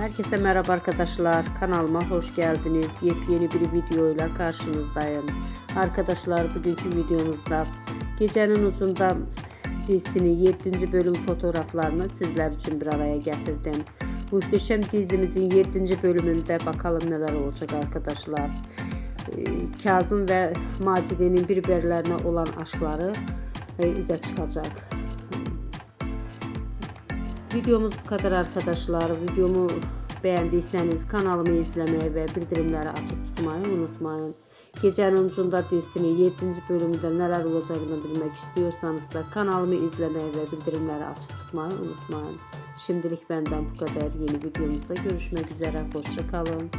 Herkese merhaba arkadaşlar. Kanalıma hoş geldiniz. Yepyeni bir videoyla karşınızdayım. Arkadaşlar bugünkü videomuzda Gecenin Ucunda dizisinin 7. bölüm fotoğraflarını sizler için bir araya getirdim. Muhteşem dizimizin 7. bölümünde bakalım neler olacak arkadaşlar. Ee, Kazım ve Macide'nin birbirlerine olan aşkları e, üze çıkacak. Videomuz bu kadar arkadaşlar. Videomu beğendiyseniz kanalımı izlemeyi ve bildirimleri açık tutmayı unutmayın. Gecenin Ucunda dizisinin 7. bölümünde neler olacağını bilmek istiyorsanız da kanalımı izlemeyi ve bildirimleri açık tutmayı unutmayın. Şimdilik benden bu kadar. Yeni videomuzda görüşmek üzere. Hoşçakalın.